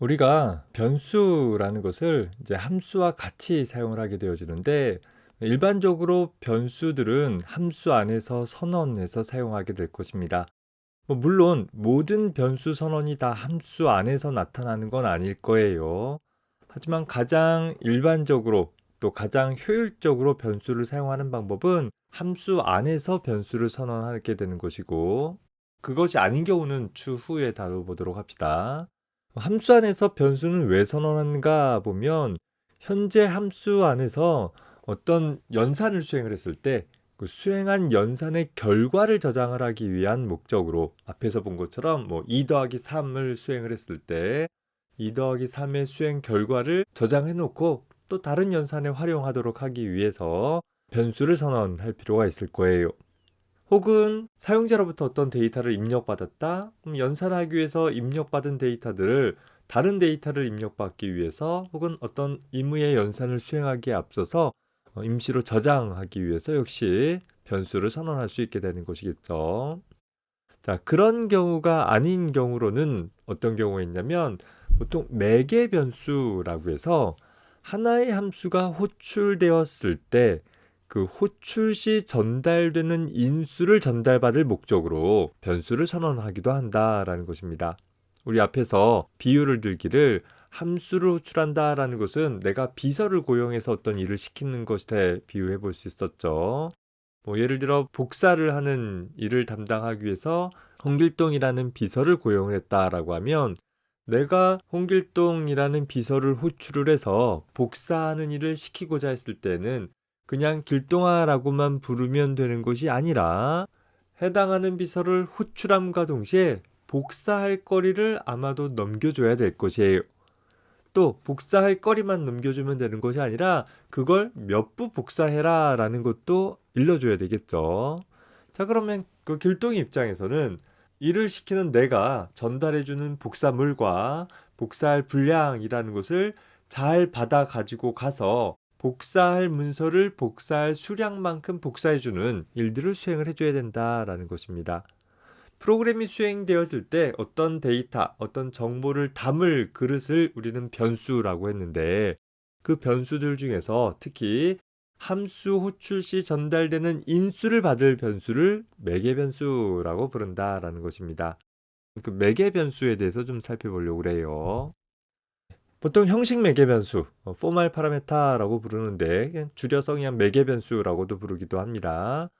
우리가 변수라는 것을 이제 함수와 같이 사용을 하게 되어지는데 일반적으로 변수들은 함수 안에서 선언해서 사용하게 될 것입니다. 뭐 물론 모든 변수 선언이 다 함수 안에서 나타나는 건 아닐 거예요. 하지만 가장 일반적으로 또 가장 효율적으로 변수를 사용하는 방법은 함수 안에서 변수를 선언하게 되는 것이고 그것이 아닌 경우는 추후에 다뤄보도록 합시다. 함수 안에서 변수는 왜 선언하는가 보면 현재 함수 안에서 어떤 연산을 수행을 했을 때 그 수행한 연산의 결과를 저장을 하기 위한 목적으로 앞에서 본 것처럼 뭐 2 더하기 3을 수행을 했을 때 2 더하기 3의 수행 결과를 저장해 놓고 또 다른 연산에 활용하도록 하기 위해서 변수를 선언할 필요가 있을 거예요. 혹은 사용자로부터 어떤 데이터를 입력받았다. 그럼 연산하기 위해서 입력받은 데이터들을 다른 데이터를 입력받기 위해서 혹은 어떤 임의의 연산을 수행하기에 앞서서 어, 임시로 저장하기 위해서 역시 변수를 선언할 수 있게 되는 것이겠죠. 자, 그런 경우가 아닌 경우로는 어떤 경우가 있냐면 보통 매개 변수라고 해서 하나의 함수가 호출되었을 때 그 호출 시 전달되는 인수를 전달받을 목적으로 변수를 선언하기도 한다라는 것입니다. 우리 앞에서 비유를 들기를 함수를 호출한다라는 것은 내가 비서를 고용해서 어떤 일을 시키는 것에 비유해 볼 수 있었죠. 뭐 예를 들어 복사를 하는 일을 담당하기 위해서 홍길동이라는 비서를 고용을 했다라고 하면 내가 홍길동이라는 비서를 호출을 해서 복사하는 일을 시키고자 했을 때는 그냥 길동아라고만 부르면 되는 것이 아니라 해당하는 비서를 호출함과 동시에 복사할 거리를 아마도 넘겨줘야 될 것이에요. 또 복사할 거리만 넘겨주면 되는 것이 아니라 그걸 몇 부 복사해라 라는 것도 일러줘야 되겠죠. 자, 그러면 그 길동이 입장에서는 일을 시키는 내가 전달해주는 복사물과 복사할 분량이라는 것을 잘 받아 가지고 가서 복사할 문서를 복사할 수량만큼 복사해주는 일들을 수행을 해줘야 된다라는 것입니다. 프로그램이 수행되어질 때 어떤 데이터, 어떤 정보를 담을 그릇을 우리는 변수라고 했는데 그 변수들 중에서 특히 함수 호출 시 전달되는 인수를 받을 변수를 매개 변수라고 부른다라는 것입니다. 그 매개 변수에 대해서 좀 살펴보려고 그래요. 보통 형식 매개 변수, 어, 포말 파라메타라고 부르는데 줄여서 그냥 매개 변수라고도 부르기도 합니다.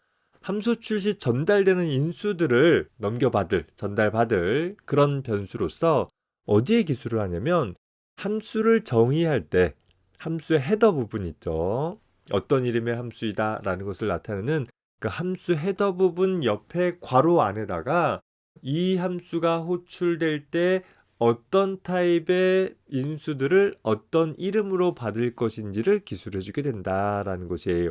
함수 출시 전달되는 인수들을 넘겨받을, 전달받을 그런 변수로서 어디에 기술을 하냐면 함수를 정의할 때 함수의 헤더 부분 있죠. 어떤 이름의 함수이다라는 것을 나타내는 그 함수 헤더 부분 옆에 괄호 안에다가 이 함수가 호출될 때 어떤 타입의 인수들을 어떤 이름으로 받을 것인지를 기술해 주게 된다라는 것이에요.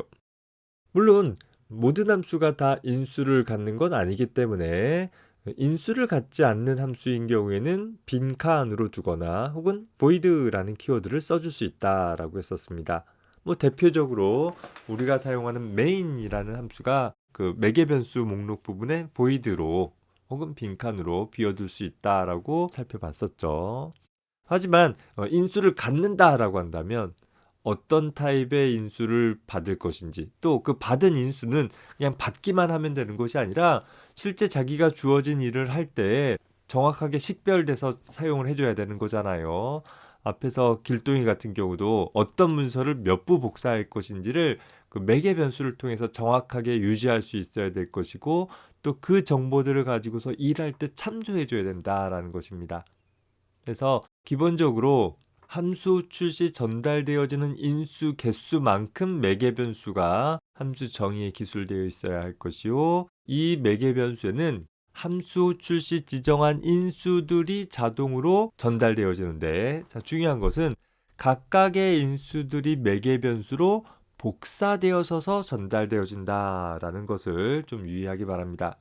물론 모든 함수가 다 인수를 갖는 건 아니기 때문에 인수를 갖지 않는 함수인 경우에는 빈 칸으로 두거나 혹은 void라는 키워드를 써줄 수 있다라고 했었습니다. 뭐 대표적으로 우리가 사용하는 main이라는 함수가 그 매개 변수 목록 부분에 void로 혹은 빈칸으로 비워둘 수 있다라고 살펴봤었죠. 하지만 어, 인수를 갖는다라고 한다면 어떤 타입의 인수를 받을 것인지 또 그 받은 인수는 그냥 받기만 하면 되는 것이 아니라 실제 자기가 주어진 일을 할 때 정확하게 식별돼서 사용을 해줘야 되는 거잖아요. 앞에서 길동이 같은 경우도 어떤 문서를 몇 부 복사할 것인지를 그 매개 변수를 통해서 정확하게 유지할 수 있어야 될 것이고 또 그 정보들을 가지고서 일할 때 참조해 줘야 된다라는 것입니다. 그래서 기본적으로 함수 출시 전달되어지는 인수 개수만큼 매개 변수가 함수 정의에 기술되어 있어야 할 것이요. 이 매개 변수에는 함수 출시 지정한 인수들이 자동으로 전달되어지는데 자, 중요한 것은 각각의 인수들이 매개 변수로 복사되어서서 전달되어진다라는 것을 좀 유의하기 바랍니다.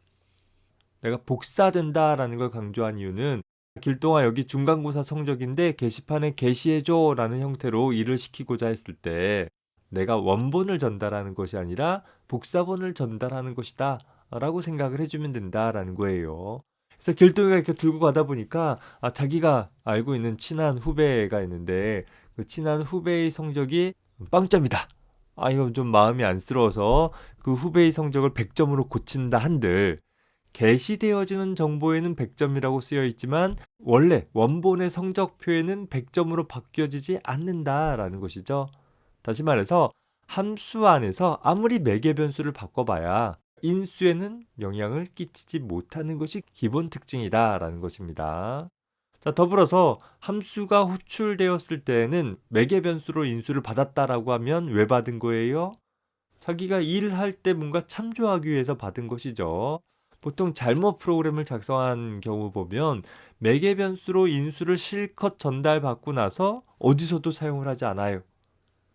내가 복사된다라는 걸 강조한 이유는 길동아 여기 중간고사 성적인데 게시판에 게시해줘 라는 형태로 일을 시키고자 했을 때 내가 원본을 전달하는 것이 아니라 복사본을 전달하는 것이다 라고 생각을 해주면 된다라는 거예요. 그래서 길동이가 이렇게 들고 가다 보니까 아, 자기가 알고 있는 친한 후배가 있는데 그 친한 후배의 성적이 빵점이다. 아, 이건 좀 마음이 안쓰러워서 그 후배의 성적을 100점으로 고친다 한들 게시되어지는 정보에는 100점이라고 쓰여 있지만 원래 원본의 성적표에는 100점으로 바뀌어지지 않는다라는 것이죠. 다시 말해서 함수 안에서 아무리 매개 변수를 바꿔봐야 인수에는 영향을 끼치지 못하는 것이 기본 특징이다라는 것입니다. 자, 더불어서 함수가 호출되었을 때에는 매개 변수로 인수를 받았다라고 하면 왜 받은 거예요? 자기가 일을 할때 뭔가 참조하기 위해서 받은 것이죠. 보통 잘못 프로그램을 작성한 경우 보면 매개 변수로 인수를 실컷 전달받고 나서 어디서도 사용을 하지 않아요.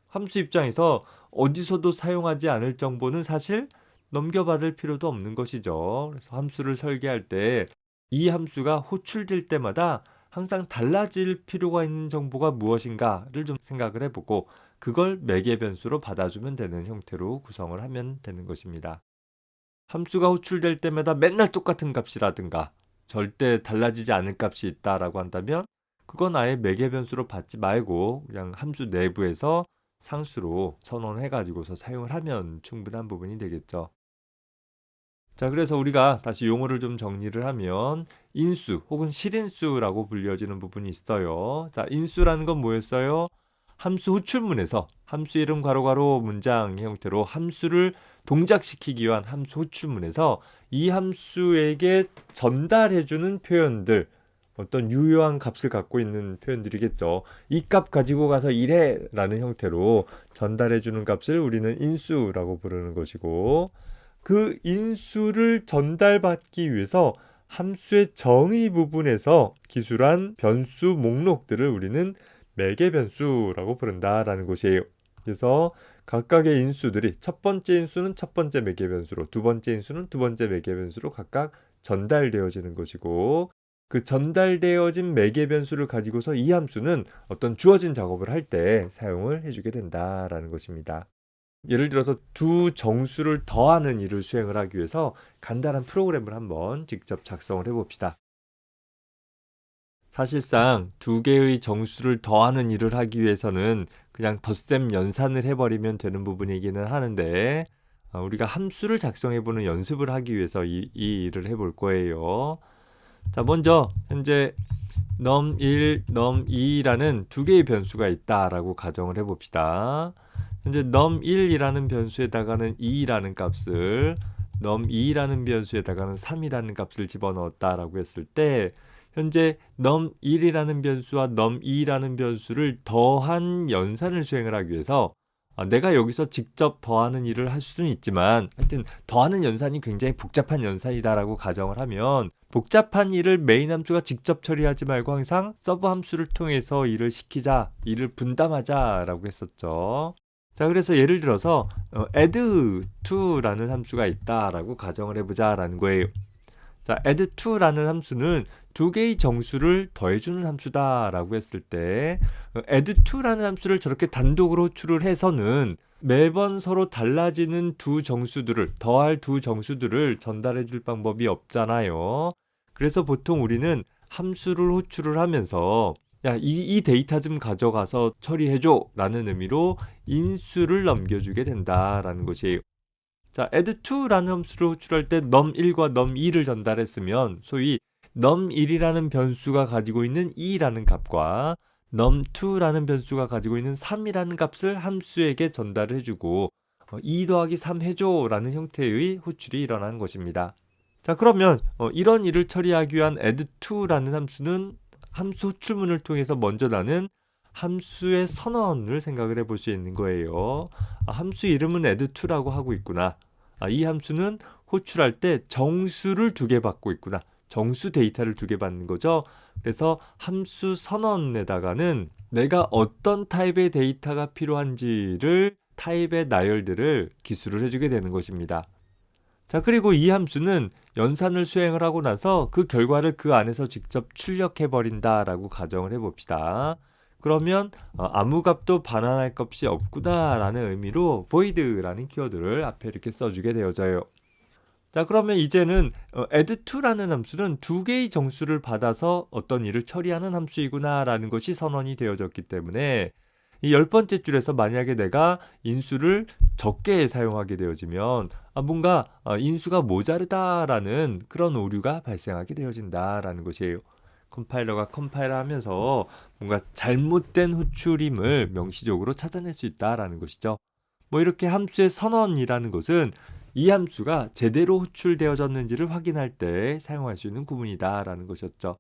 함수 입장에서 어디서도 사용하지 않을 정보는 사실 넘겨받을 필요도 없는 것이죠. 그래서 함수를 설계할 때 이 함수가 호출될 때마다 항상 달라질 필요가 있는 정보가 무엇인가를 좀 생각을 해보고 그걸 매개 변수로 받아주면 되는 형태로 구성을 하면 되는 것입니다. 함수가 호출될 때마다 맨날 똑같은 값이라든가 절대 달라지지 않을 값이 있다라고 한다면 그건 아예 매개 변수로 받지 말고 그냥 함수 내부에서 상수로 선언해 가지고서 사용을 하면 충분한 부분이 되겠죠. 자, 그래서 우리가 다시 용어를 좀 정리를 하면 인수 혹은 실인수라고 불려지는 부분이 있어요. 자, 인수라는 건 뭐였어요? 함수 호출문에서 함수 이름 괄호괄호 문장 형태로 함수를 동작시키기 위한 함수 호출문에서 이 함수에게 전달해주는 표현들 어떤 유효한 값을 갖고 있는 표현들이겠죠. 이 값 가지고 가서 이래 라는 형태로 전달해주는 값을 우리는 인수라고 부르는 것이고 그 인수를 전달받기 위해서 함수의 정의 부분에서 기술한 변수 목록들을 우리는 매개 변수라고 부른다라는 것이에요. 그래서 각각의 인수들이 첫 번째 인수는 첫 번째 매개 변수로, 두 번째 인수는 두 번째 매개 변수로 각각 전달되어지는 것이고 그 전달되어진 매개 변수를 가지고서 이 함수는 어떤 주어진 작업을 할 때 사용을 해주게 된다라는 것입니다. 예를 들어서 두 정수를 더하는 일을 수행을 하기 위해서 간단한 프로그램을 한번 직접 작성을 해봅시다. 사실상 두 개의 정수를 더하는 일을 하기 위해서는 그냥 덧셈 연산을 해버리면 되는 부분이기는 하는데 어, 우리가 함수를 작성해보는 연습을 하기 위해서 이, 이 일을 해볼 거예요. 자, 먼저 현재 num1, num2라는 두 개의 변수가 있다라고 가정을 해봅시다. 현재 num1이라는 변수에다가는 2라는 값을 num2라는 변수에다가는 3이라는 값을 집어넣었다라고 했을 때 현재 num1이라는 변수와 num2라는 변수를 더한 연산을 수행을 하기 위해서 아, 내가 여기서 직접 더하는 일을 할 수는 있지만 하여튼 더하는 연산이 굉장히 복잡한 연산이다라고 가정을 하면 복잡한 일을 메인 함수가 직접 처리하지 말고 항상 서브 함수를 통해서 일을 시키자, 일을 분담하자라고 했었죠. 자, 그래서 예를 들어서 어, add to라는 함수가 있다라고 가정을 해보자라는 거예요. 자, add to라는 함수는 두 개의 정수를 더해주는 함수다라고 했을 때 어, add to라는 함수를 저렇게 단독으로 호출을 해서는 매번 서로 달라지는 두 정수들을 더할 두 정수들을 전달해 줄 방법이 없잖아요. 그래서 보통 우리는 함수를 호출을 하면서 야, 이, 이 데이터 좀 가져가서 처리해줘 라는 의미로 인수를 넘겨주게 된다라는 것이에요. 자, add2라는 함수를 호출할 때 num1과 num2를 전달했으면 소위 num1이라는 변수가 가지고 있는 2라는 값과 num2라는 변수가 가지고 있는 3이라는 값을 함수에게 전달을 해주고 2 어, 더하기 3 해줘 라는 형태의 호출이 일어나는 것입니다. 자 그러면 어, 이런 일을 처리하기 위한 add2라는 함수는 함수 호출문을 통해서 먼저 나는 함수의 선언을 생각을 해볼 수 있는 거예요. 아, 함수 이름은 add2라고 하고 있구나. 아, 이 함수는 호출할 때 정수를 두 개 받고 있구나. 정수 데이터를 두 개 받는 거죠. 그래서 함수 선언에다가는 내가 어떤 타입의 데이터가 필요한지를 타입의 나열들을 기술을 해주게 되는 것입니다. 자, 그리고 이 함수는 연산을 수행을 하고 나서 그 결과를 그 안에서 직접 출력해 버린다라고 가정을 해 봅시다. 그러면 어, 아무 값도 반환할 값이 없구나라는 의미로 void라는 키워드를 앞에 이렇게 써주게 되어져요. 자, 그러면 이제는 어, add2라는 함수는 두 개의 정수를 받아서 어떤 일을 처리하는 함수이구나라는 것이 선언이 되어졌기 때문에 이 열 번째 줄에서 만약에 내가 인수를 적게 사용하게 되어지면 아, 뭔가 어, 인수가 모자르다라는 그런 오류가 발생하게 되어진다라는 것이에요. 컴파일러가 컴파일을 하면서 뭔가 잘못된 호출임을 명시적으로 찾아낼 수 있다라는 것이죠. 뭐 이렇게 함수의 선언이라는 것은 이 함수가 제대로 호출되어졌는지를 확인할 때 사용할 수 있는 구문이다라는 것이었죠.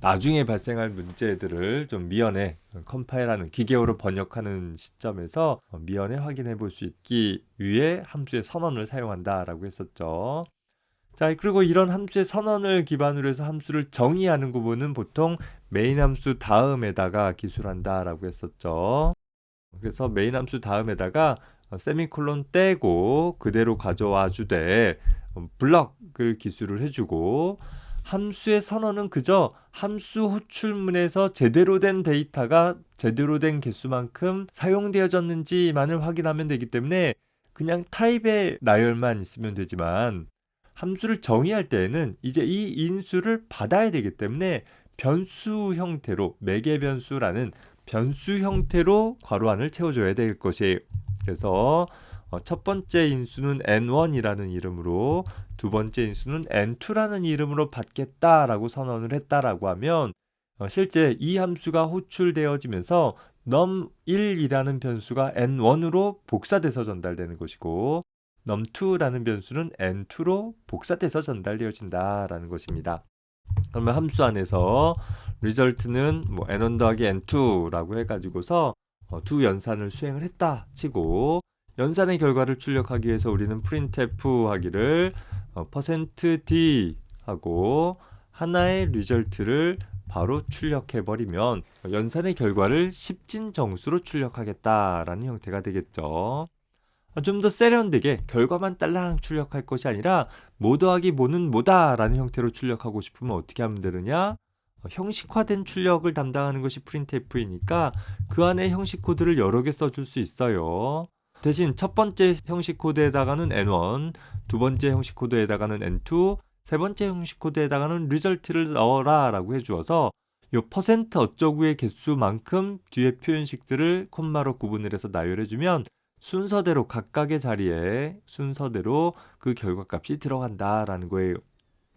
나중에 발생할 문제들을 좀 미연에 컴파일하는 기계어로 번역하는 시점에서 미연에 확인해 볼 수 있기 위해 함수의 선언을 사용한다라고 했었죠. 자, 그리고 이런 함수의 선언을 기반으로 해서 함수를 정의하는 구문은 보통 메인 함수 다음에다가 기술한다라고 했었죠. 그래서 메인 함수 다음에다가 세미콜론 떼고 그대로 가져와 주되 어, 블럭을 기술을 해주고 함수의 선언은 그저 함수 호출문에서 제대로 된 데이터가 제대로 된 개수만큼 사용되어졌는지만을 확인하면 되기 때문에 그냥 타입의 나열만 있으면 되지만 함수를 정의할 때에는 이제 이 인수를 받아야 되기 때문에 변수 형태로 매개 변수라는 변수 형태로 괄호 안을 채워줘야 될 것이에요. 그래서 어, 첫 번째 인수는 n1이라는 이름으로 두 번째 인수는 n2라는 이름으로 받겠다라고 선언을 했다라고 하면 어, 실제 이 함수가 호출되어지면서 num1이라는 변수가 n1으로 복사돼서 전달되는 것이고 num2라는 변수는 n2로 복사돼서 전달되어진다라는 것입니다. 그러면 함수 안에서 result는 뭐 n1 더하기 n2라고 해가지고서 어, 두 연산을 수행을 했다 치고 연산의 결과를 출력하기 위해서 우리는 printf 하기를 어, %d 하고 하나의 리절트를 바로 출력해 버리면 연산의 결과를 10진 정수로 출력하겠다라는 형태가 되겠죠. 어, 좀더 세련되게 결과만 딸랑 출력할 것이 아니라 모 더하기 모는 뭐다라는 형태로 출력하고 싶으면 어떻게 하면 되느냐? 어, 형식화된 출력을 담당하는 것이 printf이니까 그 안에 형식 코드를 여러 개 써줄 수 있어요. 대신 첫 번째 형식 코드에다가는 n1, 두 번째 형식 코드에다가는 n2, 세 번째 형식 코드에다가는 result를 넣어라라고 해주어서 요 퍼센트 어쩌구의 개수만큼 뒤에 표현식들을 콤마로 구분을 해서 나열해주면 순서대로 각각의 자리에 순서대로 그 결과값이 들어간다라는 거예요.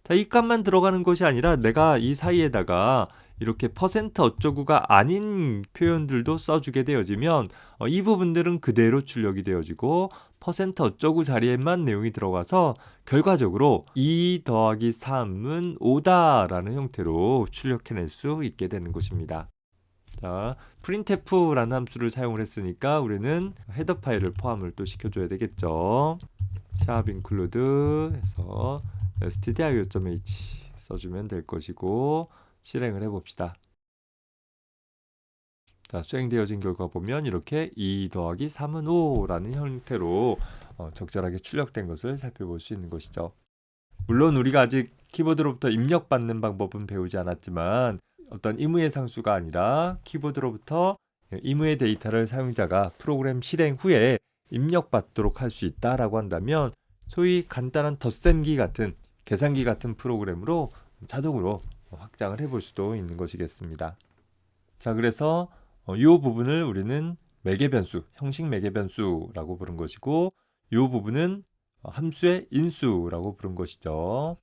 자, 이 값만 들어가는 것이 아니라 내가 이 사이에다가 이렇게 퍼센트 어쩌구가 아닌 표현들도 써주게 되어지면 어, 이 부분들은 그대로 출력이 되어지고 퍼센트 어쩌구 자리에만 내용이 들어가서 결과적으로 2 더하기 3은 5다라는 형태로 출력해낼 수 있게 되는 것입니다. 자, printf라는 함수를 사용을 했으니까 우리는 헤더 파일을 포함을 또 시켜줘야 되겠죠. 샵 include 해서 stdio.h 써주면 될 것이고 실행을 해봅시다. 자, 수행되어진 결과 보면 이렇게 2 더하기 3은 5라는 형태로 어, 적절하게 출력된 것을 살펴볼 수 있는 것이죠. 물론 우리가 아직 키보드로부터 입력받는 방법은 배우지 않았지만 어떤 임의의 상수가 아니라 키보드로부터 임의의 데이터를 사용자가 프로그램 실행 후에 입력받도록 할 수 있다라고 한다면 소위 간단한 덧셈기 같은 계산기 같은 프로그램으로 자동으로 확장을 해볼 수도 있는 것이겠습니다. 자, 그래서 어, 이 부분을 우리는 매개 변수, 형식 매개 변수라고 부른 것이고 이 부분은 함수의 인수라고 부른 것이죠.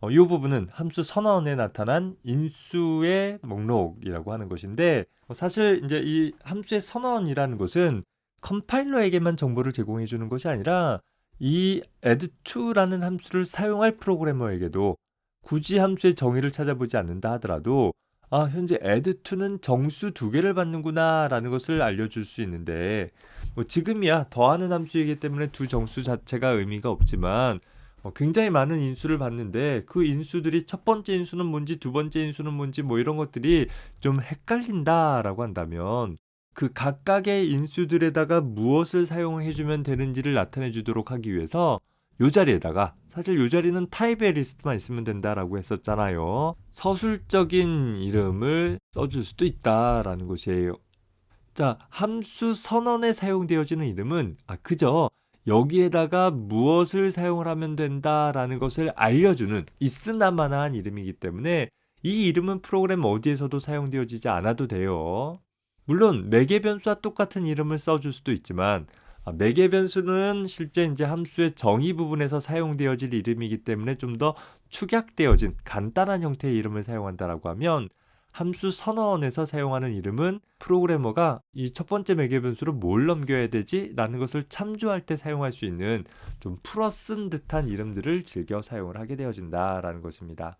어, 이 부분은 함수 선언에 나타난 인수의 목록이라고 하는 것인데 어, 사실 이제 이 함수의 선언이라는 것은 컴파일러에게만 정보를 제공해 주는 것이 아니라 이 add2라는 함수를 사용할 프로그래머에게도 굳이 함수의 정의를 찾아보지 않는다 하더라도 아, 현재 add2는 정수 두 개를 받는구나 라는 것을 알려줄 수 있는데 뭐 지금이야 더하는 함수이기 때문에 두 정수 자체가 의미가 없지만 어, 굉장히 많은 인수를 받는데 그 인수들이 첫 번째 인수는 뭔지 두 번째 인수는 뭔지 뭐 이런 것들이 좀 헷갈린다 라고 한다면 그 각각의 인수들에다가 무엇을 사용해 주면 되는지를 나타내 주도록 하기 위해서 요 자리에다가 사실 요 자리는 타입의 리스트만 있으면 된다라고 했었잖아요. 서술적인 이름을 써줄 수도 있다라는 것이에요. 자, 함수 선언에 사용되어지는 이름은 아 그저 여기에다가 무엇을 사용을 하면 된다라는 것을 알려주는 있으나마나한 이름이기 때문에 이 이름은 프로그램 어디에서도 사용되어지지 않아도 돼요. 물론 매개 변수와 똑같은 이름을 써줄 수도 있지만 아, 매개 변수는 실제 이제 함수의 정의 부분에서 사용되어질 이름이기 때문에 좀 더 축약되어진 간단한 형태의 이름을 사용한다라고 하면 함수 선언에서 사용하는 이름은 프로그래머가 이 첫 번째 매개 변수로 뭘 넘겨야 되지? 라는 것을 참조할 때 사용할 수 있는 좀 풀어 쓴 듯한 이름들을 즐겨 사용을 하게 되어진다라는 것입니다.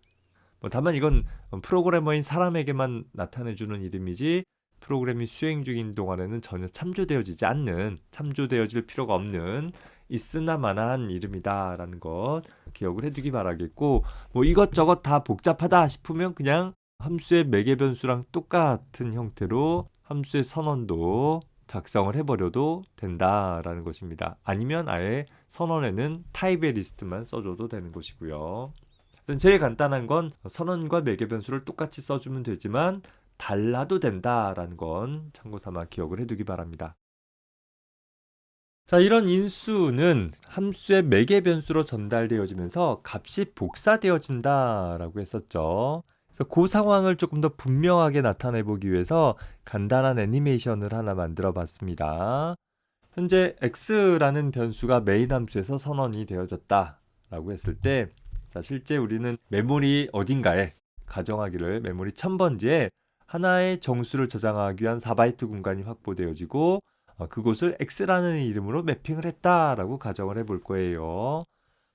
뭐 다만 이건 프로그래머인 사람에게만 나타내주는 이름이지 프로그램이 수행 중인 동안에는 전혀 참조되어지지 않는 참조되어질 필요가 없는 있으나마나한 이름이다라는 것 기억을 해두기 바라겠고 뭐 이것저것 다 복잡하다 싶으면 그냥 함수의 매개 변수랑 똑같은 형태로 함수의 선언도 작성을 해버려도 된다라는 것입니다. 아니면 아예 선언에는 타입의 리스트만 써줘도 되는 것이고요. 제일 간단한 건 선언과 매개 변수를 똑같이 써주면 되지만 달라도 된다라는 건 참고 삼아 기억을 해두기 바랍니다. 자, 이런 인수는 함수의 매개 변수로 전달되어지면서 값이 복사되어진다라고 했었죠. 그래서 그 상황을 조금 더 분명하게 나타내 보기 위해서 간단한 애니메이션을 하나 만들어 봤습니다. 현재 x라는 변수가 메인 함수에서 선언이 되어졌다라고 했을 때 자, 실제 우리는 메모리 어딘가에 가정하기를 메모리 1000번지에 하나의 정수를 저장하기 위한 4바이트 공간이 확보되어지고 어, 그곳을 x라는 이름으로 매핑을 했다라고 가정을 해볼 거예요.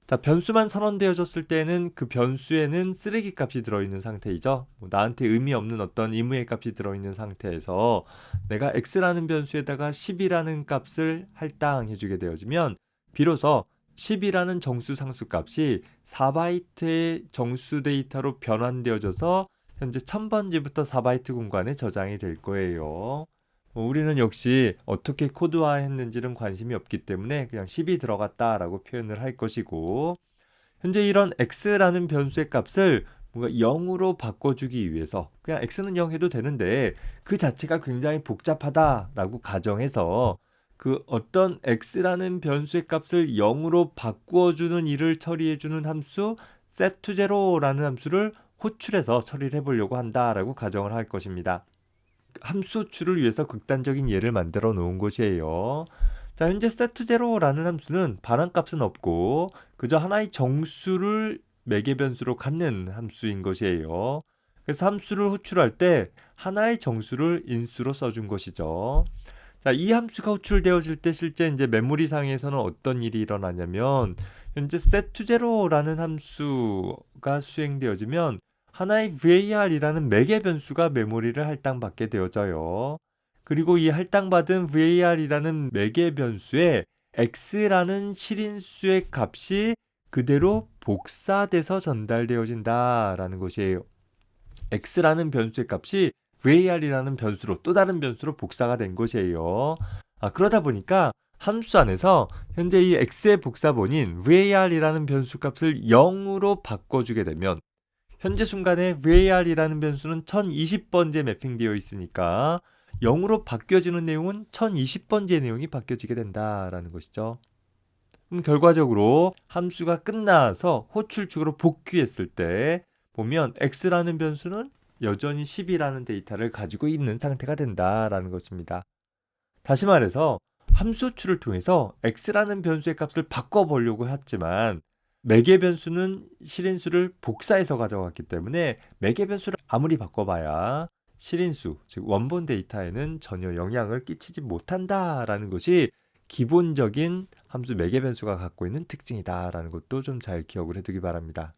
자, 변수만 선언되어졌을 때는 그 변수에는 쓰레기 값이 들어있는 상태이죠. 뭐 나한테 의미 없는 어떤 의무의 값이 들어있는 상태에서 내가 x라는 변수에다가 10이라는 값을 할당해주게 되어지면 비로소 10이라는 정수 상수 값이 4바이트의 정수 데이터로 변환되어져서 현재 1000번지부터 4바이트 공간에 저장이 될 거예요. 뭐 우리는 역시 어떻게 코드화했는지는 관심이 없기 때문에 그냥 10이 들어갔다라고 표현을 할 것이고 현재 이런 x라는 변수의 값을 뭔가 0으로 바꿔주기 위해서 그냥 x는 0 해도 되는데 그 자체가 굉장히 복잡하다라고 가정해서 그 어떤 x라는 변수의 값을 0으로 바꾸어주는 일을 처리해주는 함수 set0라는 함수를 호출해서 처리를 해보려고 한다라고 가정을 할 것입니다. 함수 호출을 위해서 극단적인 예를 만들어 놓은 것이에요. 자, 현재 set0라는 함수는 반환값은 없고 그저 하나의 정수를 매개 변수로 갖는 함수인 것이에요. 그래서 함수를 호출할 때 하나의 정수를 인수로 써준 것이죠. 자, 이 함수가 호출되어질 때 실제 이제 메모리 상에서는 어떤 일이 일어나냐면 현재 set0라는 함수가 수행되어지면 하나의 var이라는 매개 변수가 메모리를 할당받게 되어져요. 그리고 이 할당받은 var이라는 매개 변수에 x라는 실인수의 값이 그대로 복사돼서 전달되어진다라는 것이에요. x라는 변수의 값이 var이라는 변수로 또 다른 변수로 복사가 된 것이에요. 아, 그러다 보니까 함수 안에서 현재 이 x의 복사본인 var이라는 변수 값을 0으로 바꿔주게 되면 현재 순간에 var이라는 변수는 1020번째 매핑되어 있으니까 0으로 바뀌어지는 내용은 1020번째 내용이 바뀌어지게 된다라는 것이죠. 그럼 결과적으로 함수가 끝나서 호출축으로 복귀했을 때 보면 x라는 변수는 여전히 10이라는 데이터를 가지고 있는 상태가 된다라는 것입니다. 다시 말해서 함수 호출을 통해서 x라는 변수의 값을 바꿔보려고 했지만 매개 변수는 실인수를 복사해서 가져갔기 때문에 매개 변수를 아무리 바꿔봐야 실인수, 즉 원본 데이터에는 전혀 영향을 끼치지 못한다라는 것이 기본적인 함수 매개 변수가 갖고 있는 특징이다라는 것도 좀 잘 기억을 해두기 바랍니다.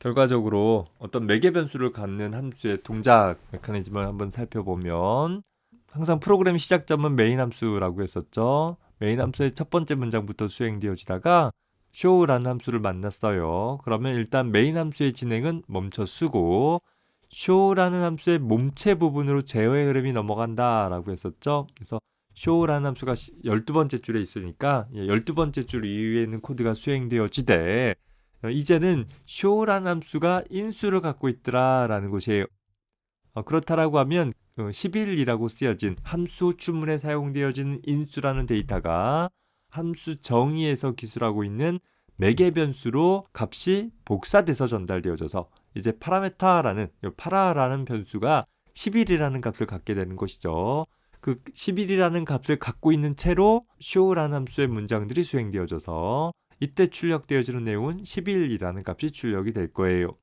결과적으로 어떤 매개 변수를 갖는 함수의 동작 메커니즘을 한번 살펴보면 항상 프로그램 시작점은 메인 함수라고 했었죠. 메인 함수의 첫 번째 문장부터 수행되어지다가 show라는 함수를 만났어요. 그러면 일단 메인 함수의 진행은 멈춰 쓰고 show라는 함수의 몸체 부분으로 제어의 흐름이 넘어간다라고 했었죠. 그래서 show라는 함수가 12번째 줄에 있으니까 12번째 줄 이후에 있는 코드가 수행되어지되 이제는 show라는 함수가 인수를 갖고 있더라라는 것이에요. 어, 그렇다라고 하면 11이라고 쓰여진 함수 주문에 사용되어지는 인수라는 데이터가 함수 정의에서 기술하고 있는 매개 변수로 값이 복사돼서 전달되어져서 이제 파라메타라는 이 파라라는 변수가 11이라는 값을 갖게 되는 것이죠. 그 11이라는 값을 갖고 있는 채로 show라는 함수의 문장들이 수행되어져서 이때 출력되어지는 내용은 11이라는 값이 출력이 될 거예요.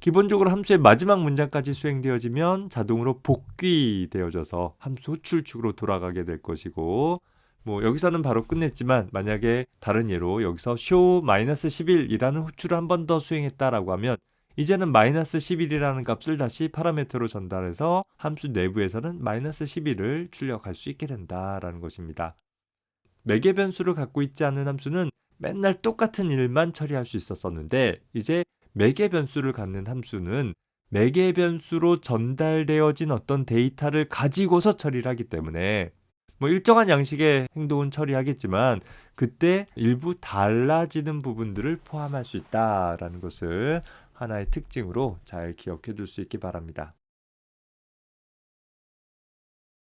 기본적으로 함수의 마지막 문장까지 수행되어지면 자동으로 복귀되어져서 함수 호출축으로 돌아가게 될 것이고 뭐 여기서는 바로 끝냈지만 만약에 다른 예로 여기서 show 11이라는 호출을 한 번 더 수행했다라고 하면 이제는 마이너스 11이라는 값을 다시 파라메터로 전달해서 함수 내부에서는 마이너스 11을 출력할 수 있게 된다라는 것입니다. 매개 변수를 갖고 있지 않은 함수는 맨날 똑같은 일만 처리할 수 있었었는데 이제 매개 변수를 갖는 함수는 매개 변수로 전달되어진 어떤 데이터를 가지고서 처리를 하기 때문에 뭐 일정한 양식의 행동은 처리하겠지만 그때 일부 달라지는 부분들을 포함할 수 있다라는 것을 하나의 특징으로 잘 기억해 둘 수 있기 바랍니다.